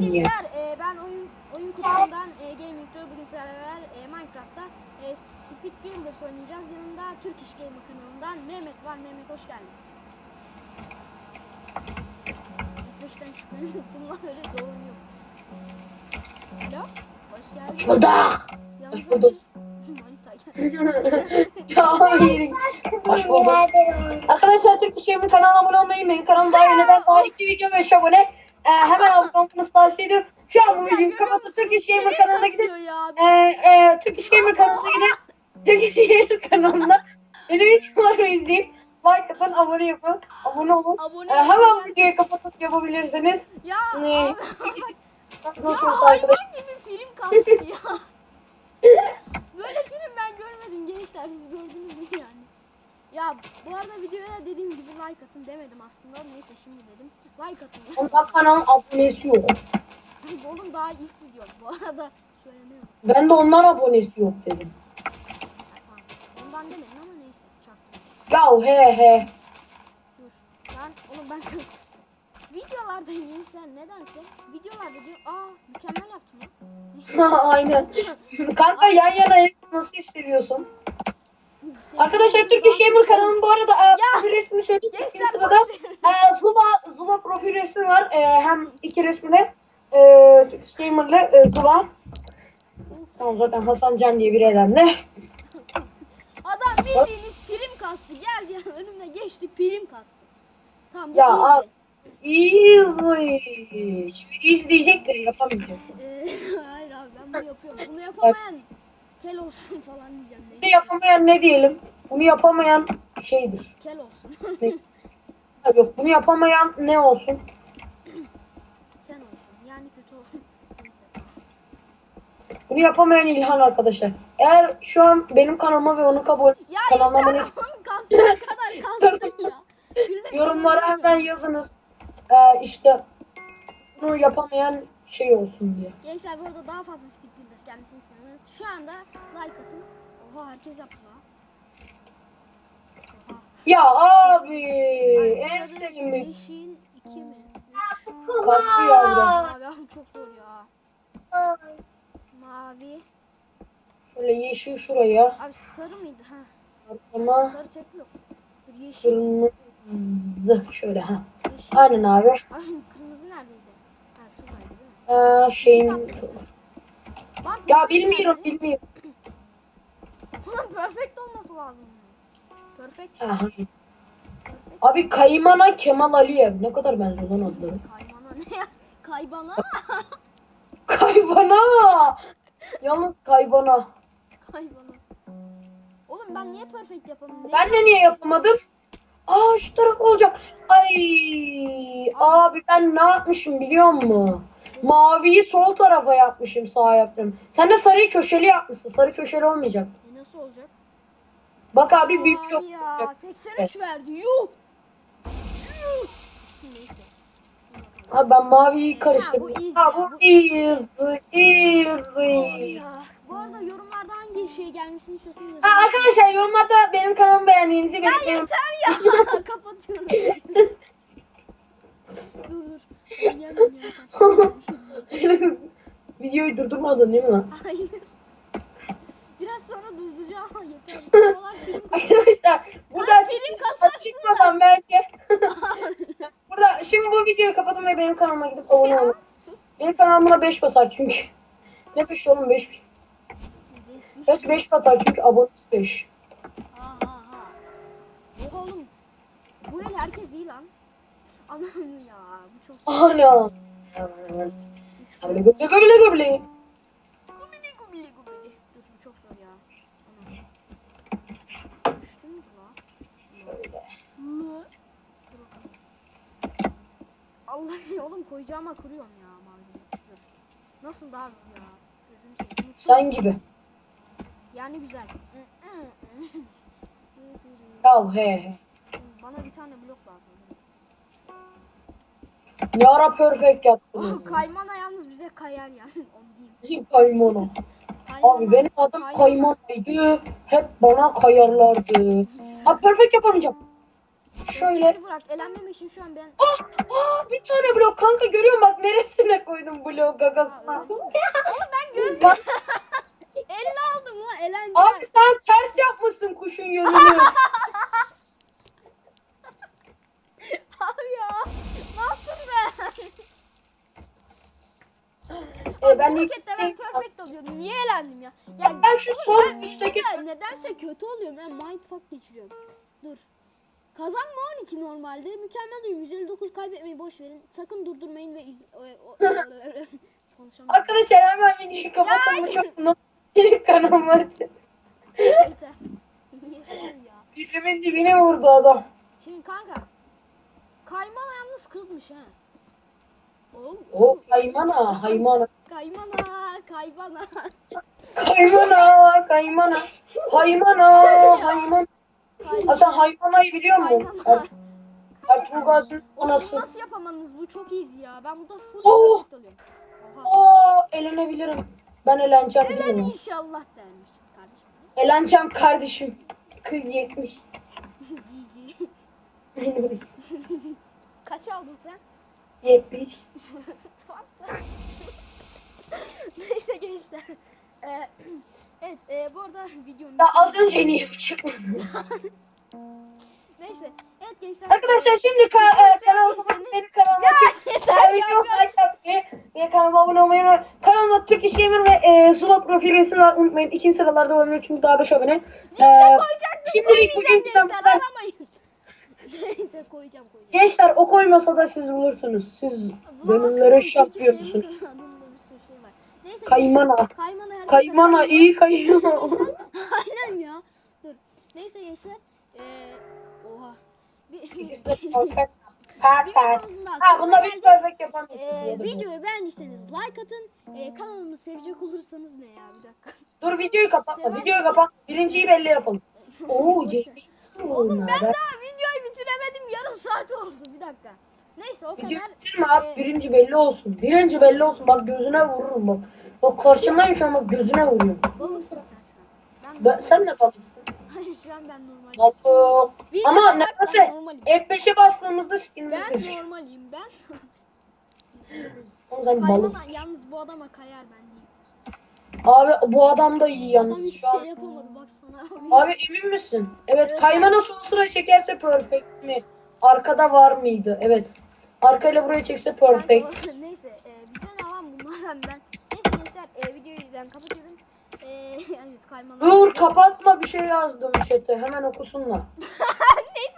Gençler e, ben oyun oyun kutusundan e, Gaming'de bugün sizlerle beraber e, Minecraft'ta e, Speed Gamers oynayacağız. Yanımda Türk İş Gamer kanalından Mehmet var. Mehmet hoş geldin. Baştan çıkmayı unuttum lan öyle yok. Alo, hoş geldin. Budak. Yanımıza bulduk. bir manita geldi. Ya hayır. Hoş bulduk. Arkadaşlar Türk İş Yemi kanalına abone olmayı unutmayın. Kanalım daha yöneden daha 2 video ve 5 abone. Ee, hemen abone tavsiye ediyorum. Şu an bu videoyu musun? Türk İş Gamer kanalına ya. e, e, Türk İş Gamer kanalına gidip Türk İş Gamer kanalına benim videolarımı izleyip like atın, abone yapın, abone olun. Abone Ee, hemen videoyu kapatıp yapabilirsiniz. Ya. Nasıl Ya hayvan gibi film kastı ya. Böyle film ben görmedim gençler siz gördünüz mü yani? Ya bu arada videoya dediğim gibi like atın demedim aslında neyse şimdi dedim. Like atın. Ondan kanalın abonesi yok. Oğlum daha ilk video bu arada söylemiyorum. Ben de ondan abonesi yok dedim. Tamam. Ondan demedim ama neyse çaktım. Ya he he. Dur. Ben oğlum ben videolarda gençler nedense videolarda diyor aa mükemmel yaptım. Neyse. Aynen. Kanka yan yanayız. Nasıl hissediyorsun? Senin Arkadaşlar İş Gamer kanalının bu arada e, profil resmi söyleyeyim. Gençler İkinci sırada boş verin. e, Zula, Zula profil resmi var. E, hem iki resmi de e, Türk İş Gamer'lı e, Zula. Tamam zaten Hasan Can diye bir elemle. Adam bildiğiniz prim kastı. Geldi yani önümde geçti prim kastı. Tamam bu Ya easy. abi. Easy. Şimdi easy diyecek de yapamayacak. Ee, hayır abi ben bunu yapıyorum. Bunu yapamayan kel olsun falan diyeceğim. Bunu Ne? yapamayan ne diyelim? Bunu yapamayan şeydir. Kel olsun. Ne? Ha, Yok bunu yapamayan ne olsun? Kötü. Bunu yapamayan İlhan arkadaşlar. Eğer şu an benim kanalıma ve onun kabul Ya kanalıma kadar kastın ya. Gülmek yorumlara hemen yazınız. Ee, işte bunu yapamayan şey olsun diye. Gençler bu arada daha fazla speed builders gelmesini istiyorsanız şu anda like atın. Oha herkes yaptı lan. Ya abi en sevdiğim Yeşil 2 mi? kastı yavrum. Mavi abi çok zor ya. Mavi. Şöyle yeşil şuraya. Abi sarı mıydı? Ha. Arkama Sarı çekmiyor. Yeşil. kırmızı şöyle ha. Yeşil. Aynen abi. Ay kırmızı neredeydi? Ha şuradaydı değil mi? Ee, şeyin Lan ya bilmiyorum bilmiyorum. Ulan perfect olması lazım. Perfect. Aha. Perfect. Abi Kaymana Kemal Aliyev ne kadar benziyor lan adları. Kaymana ne ya? Kaybana. Kaybana. Yalnız kaybana. Kaybana. Oğlum ben niye perfect yapamıyorum? Ben de niye yapamadım? Aa şu taraf olacak. Ay abi ben ne yapmışım biliyor musun? Maviyi sol tarafa yapmışım sağ yaptım. Sen de sarıyı köşeli yapmışsın. Sarı köşeli olmayacak. E nasıl olacak? Bak abi büyük yok. ya 83 verdi. Yuh. Yuh. Neyse. Abi ben maviyi karıştırdım. Ha, bu easy easy Ay. Bu arada yorumlarda hangi şey gelmesini istiyorsanız yazın. Ha, arkadaşlar yorumlarda benim kanalımı beğendiğinizi Ya belirtin. yeter ya. Kapatıyorum. dur dur. Ya. Videoyu durdurmadın değil mi? Hayır. Biraz sonra durduracağım ama yeter. Videolar film Arkadaşlar burada film çıkmadan belki. Şimdi bu videoyu kapatın ve benim kanalıma gidip abone olun. Benim kanalıma 5 basar çünkü. Ne 5 oğlum 5. Evet 5 basar çünkü abonesi 5. Ha ha ha. Oha oğlum. Bu el herkes iyi lan. Anam ya. Bu çok Ana. Göble göble göble göble. Gubili gubili gubili. Dur bu çok zor ya. Anam. Düştün mü la? Mı? Dur bakalım. Allah ya oğlum koyacağıma kuruyorum ya mavi. Nasıl daha ya? Unuttum. Sen gibi. Yani güzel. Ya he. Bana bir tane blok lazım. Ne ara perfect yaptın? Oh, kaymana yalnız bize kayar yani. Diyeyim. Kaymana. Abi benim adım kaymana. Kaymanaydı. Hep bana kayarlardı. Abi perfect yapamayacağım. Şöyle. Bırak elenmemek için şu an ben Ah, ah bir tane blok kanka görüyorum bak neresine koydum blok gagasına. Oğlum ben göz 50 aldım lan eğlenceli. Abi sen ters yapmışsın kuşun yönünü. Abi ya. Ne ben? e, ben Bu ilk rokette ben perfect oluyordum. Niye eğlendim ya? Ya Ben şu ben üstteki- nedense kötü oluyorum. Ben mindfuck geçiriyorum. Dur. Kazanma 12 normalde. Mükemmel oyun. 159 kaybetmeyi boş verin. Sakın durdurmayın ve iz... Arkadaşlar hemen videoyu kapatalım. Ya. Çok mutlu. Kanalıma açın. Yeter. Yeter ya. Fikrimin dibine vurdu adam. Şimdi kanka. Kaymana yalnız kızmış ha. Oğlum. O kaymana, haymana. Kaymana, kaybana. Kaymana, kaymana. Haymana, haymana. Ha sen haymanayı biliyor musun? Kaymana. Ertuğrul Gazi'nin Oğlum bunu anası. nasıl yapamadınız? Bu çok easy ya. Ben burada full Oh! alıyorum. Oo, elenebilirim. Ben eleneceğim Elen inşallah dermiş kardeşim. Eleneceğim kardeşim. Kız 70. GG. Kaç aldın sen? 70. Neyse gençler. Ee, evet e, bu arada videonun... Ya az önce niye çıkmadı? Neyse. Evet gençler. Arkadaşlar şimdi ka- e, kanalıma benim kanalıma çık. yeter ya, ve kanalıma abone olmayı unutmayın. Kanalıma Türk İş Yemin ve e, Zula profil resmi var unutmayın. İkinci sıralarda olabilir çünkü daha 5 abone. Ee, koyacaktım. şimdilik koymayacağım bugünküden bu gençler, kadar. aramayın. Neyse koyacağım koyacağım. Gençler o koymasa da siz bulursunuz. Siz gönülleri şampiyonusunuz. Adında Kaymana. Kaymana herkese Kaymana iyi kaymana. Aynen ya. Dur. Neyse gençler. Ee, oha. Bir, İkisi de perfect. Perfect. videomuzun daha Ha sonuna bunda bir geldik. perfect yapamayız. Ee, videoyu beğendiyseniz like atın. Ee, kanalımı sevecek olursanız ne ya bir dakika. Dur videoyu kapatma. Videoyu kapat. Birinciyi belli yapalım. Oo, Boş ver. ciddi. Oğlum Ben- daha videoyu bitiremedim. Yarım saat oldu. Bir dakika. Neyse o kadar. bitirme abi. Ee, Birinci belli olsun. Birinci belli olsun. Bak gözüne vururum bak. Bak karşındayım şu an bak gözüne vuruyorum. Balıksın sen şu an. Ben, Ben, sen ne balıksın? Hayır şu an ben normalim. Balık. Ama nedense ben normalim. F5'e bastığımızda skinimiz Ben gözüküyor. normalim ben. O zaman balık. Yalnız bu adama kayar ben. Abi bu adam da iyi Adam yalnız. hiçbir Şu an- şey yapamadı baksana. Abi emin misin? Evet, Evet. kaymana sol sıra çekerse perfect mi? Arkada var mıydı? Evet. Arkayla buraya çekse perfect. Neyse e, bize ne lan bunlardan ben. Neyse gençler e, videoyu ben kapatıyorum. E, evet kaymana. Dur kapatma bir şey yazdım chat'e. Hemen okusunlar. Neyse.